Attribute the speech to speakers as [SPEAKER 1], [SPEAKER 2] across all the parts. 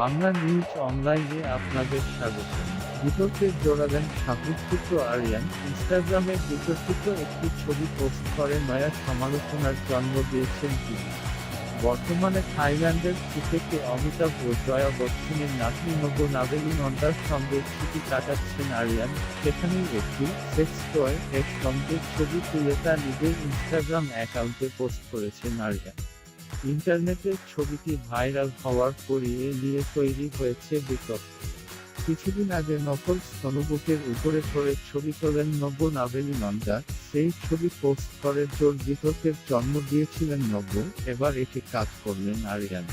[SPEAKER 1] Bangla news অনলাইনে আপনাদের স্বাগত। বিতর্কে দেন সাবুপুত্র আরিয়ান ইনস্টাগ্রামে বিতর্কিত একটি ছবি পোস্ট করে নয়া সমালোচনার জন্ম দিয়েছেন তিনি। বর্তমানে থাইল্যান্ডের ফুকেটে অমিতাভ ও জয়া বচ্চনের নাতনি নব নাভেলি নন্দার সঙ্গে ছুটি কাটাচ্ছেন আরিয়ান। সেখানেই একটি সেক্স টয় এর সঙ্গে ছবি তুলে তা নিজের ইনস্টাগ্রাম অ্যাকাউন্টে পোস্ট করেছেন আরিয়ান। ইন্টারনেটে ছবিটি ভাইরাল হওয়ার পরই এ নিয়ে তৈরি হয়েছে বিতর্ক। কিছুদিন আগে নকল স্তনবুকের উপরে করে ছবি তোলেন নব্য নাভেলি নন্দা। সেই ছবি পোস্ট করে জোর বিতর্কের জন্ম দিয়েছিলেন নব্য। এবার এটি কাজ করলেন আরিয়ান।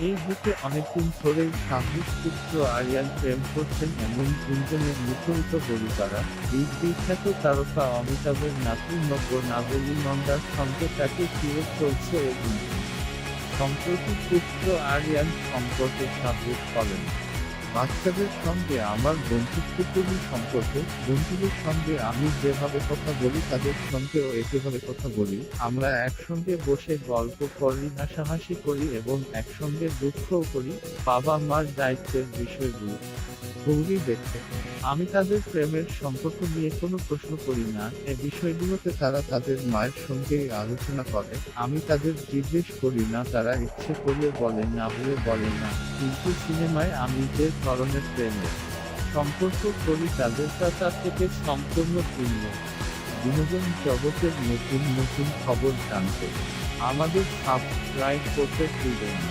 [SPEAKER 1] এই বুকে অনেকদিন ধরেই শাহরুখ পুত্র আরিয়ান প্রেম করছেন এমন গুঞ্জনের মুখরিত বলি তারা বীর বিখ্যাত তারকা অমিতাভের নাতি নব্য নাগরী নন্দার সঙ্গে তাকে ফিরে চলছে এই গুঞ্জন সম্প্রতি পুত্র আরিয়ান সম্পর্কে শাহরুখ বলেন বাচ্চাদের সঙ্গে আমার বন্ধুত্বপূর্ণ সম্পর্ক, বন্ধুদের সঙ্গে আমি যেভাবে কথা বলি, তাদের সঙ্গেও একইভাবে কথা বলি। আমরা একসঙ্গে বসে গল্প করি, হাসাহাসি করি এবং একসঙ্গে দুঃখও করি। বাবা মার দায়িত্বের বিষয়গুলো। গৌরী দেখে আমি তাদের প্রেমের সম্পর্ক নিয়ে কোনো প্রশ্ন করি না। এ বিষয়গুলোতে তারা তাদের মায়ের সঙ্গে আলোচনা করে। আমি তাদের জিজ্ঞেস করি না, তারা ইচ্ছে করলে বলে, না হলে বলে না। কিন্তু সিনেমায় আমি যে ধরনের প্রেমের সম্পর্ক করি, তাদের তা তার থেকে সম্পূর্ণ ভিন্ন। বিনোদন জগতের নতুন নতুন খবর জানতে। আমাদের সাবস্ক্রাইব করতে ভুলবেন না।